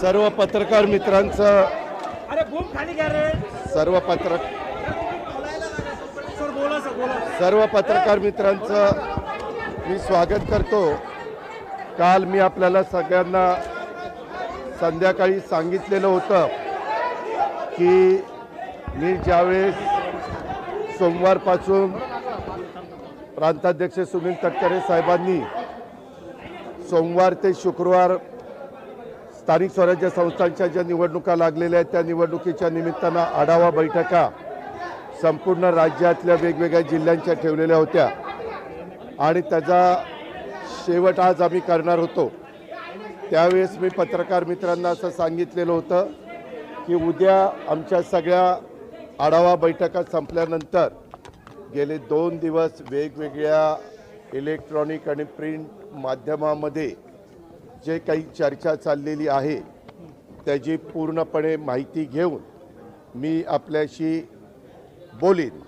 सर्व पत्रकार मित्रांचं सर्व पत्र सर्व पत्रकार मित्रांचं मी स्वागत करतो. काल मी आपल्याला सगळ्यांना संध्याकाळी सांगितलेलं होतं की मी ज्यावेळेस सोमवारपासून प्रांताध्यक्ष सुनील तटकरे साहेबांनी सोमवार ते शुक्रवार स्थानिक स्वराज्य संस्थांच्या ज्या निवडणुका लागलेल्या आहेत त्या निवडणुकीच्या निमित्तानं आढावा बैठका संपूर्ण राज्यातल्या वेगवेगळ्या जिल्ह्यांच्या ठेवलेल्या होत्या. आणि त्याचा शेवट आज आम्ही करणार होतो. त्यावेळेस मी पत्रकार मित्रांना असं सांगितलेलं होतं की उद्या आमच्या सगळ्या आढावा बैठका संपल्यानंतर गेले दोन दिवस वेगवेगळ्या इलेक्ट्रॉनिक आणि प्रिंट माध्यमामध्ये जे काही चर्चा चाललेली आहे त्याची पूर्णपणे माहिती घेऊन मी आपल्याशी बोलीन.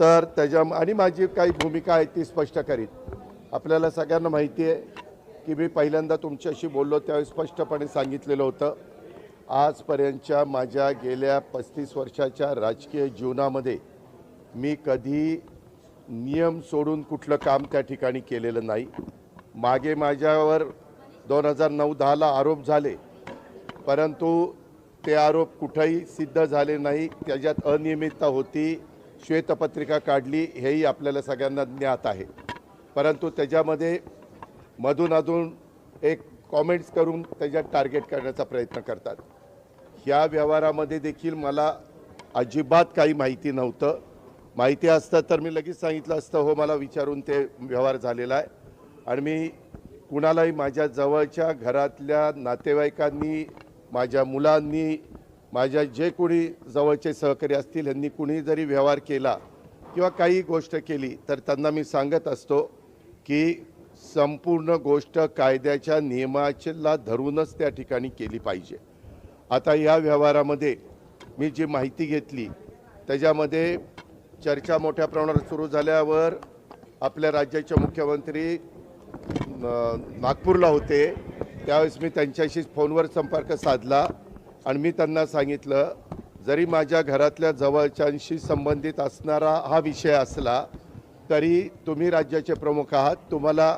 तर त्याच्या आणि माझी काही भूमिका आहे ती स्पष्ट करीन. आपल्याला सगळ्यांना माहिती आहे की मी पहिल्यांदा तुमच्याशी बोललो त्यावेळी स्पष्टपणे सांगितलेलं होतं. आजपर्यंतच्या माझ्या गेल्या पस्तीस वर्षाच्या राजकीय जीवनामध्ये मी कधी नियम सोडून कुठलं काम त्या ठिकाणी केलेलं नाही. मागे माझ्यावर दोन हजार नऊ दहाला आरोप झाले. परंतु ते आरोप कुठंही सिद्ध झाले नाही. त्याच्यात अनियमितता होती. श्वेतपत्रिका काढली हेही आपल्याला सगळ्यांना ज्ञात आहे. परंतु त्याच्यामध्ये मधून अधून एक कॉमेंट्स करून त्याच्यात टार्गेट करण्याचा प्रयत्न करतात. ह्या व्यवहारामध्ये देखील मला अजिबात काही माहिती नव्हतं. माहिती असतं तर मी लगेच सांगितलं असतं हो मला विचारून ते व्यवहार झालेला आहे. आणि मी कुणालाही माझ्या जवळच्या घरातल्या नातेवाईकांनी माझ्या मुलांनी माझ्या जे कोणी जवळचे सहकारी असतील यांनी कुणी जरी व्यवहार केला किंवा काही गोष्ट केली तर त्यांना मी सांगत असतो की संपूर्ण गोष्ट कायद्याच्या नियमाला धरूनच त्या ठिकाणी केली पाहिजे. आता या व्यवहारामध्ये मी जी माहिती घेतली त्याच्यामध्ये चर्चा मोठ्या प्रमाणावर सुरू झाल्यावर आपल्या राज्याचे मुख्यमंत्री नागपूरला होते. त्यावेळेस मी त्यांच्याशी फोनवर संपर्क साधला आणि मी त्यांना सांगितलं जरी माझ्या घरातल्या जवळच्यांशी संबंधित असणारा हा विषय असला तरी तुम्ही राज्याचे प्रमुख आहात. तुम्हाला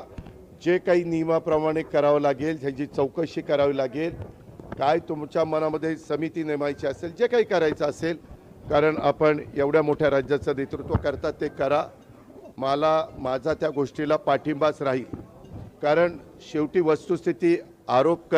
जे काही नियमाप्रमाणे करावं लागेल ह्याची चौकशी करावी लागेल. काय तुमच्या मनामध्ये समिती नेमायची असेल जे काही करायचं असेल कारण आपण एवढ्या मोठ्या राज्याचं नेतृत्व करतात ते करा. मला माझा त्या गोष्टीला पाठिंबाच राहील. कारण शेवटी वस्तुस्थिती आरोप कर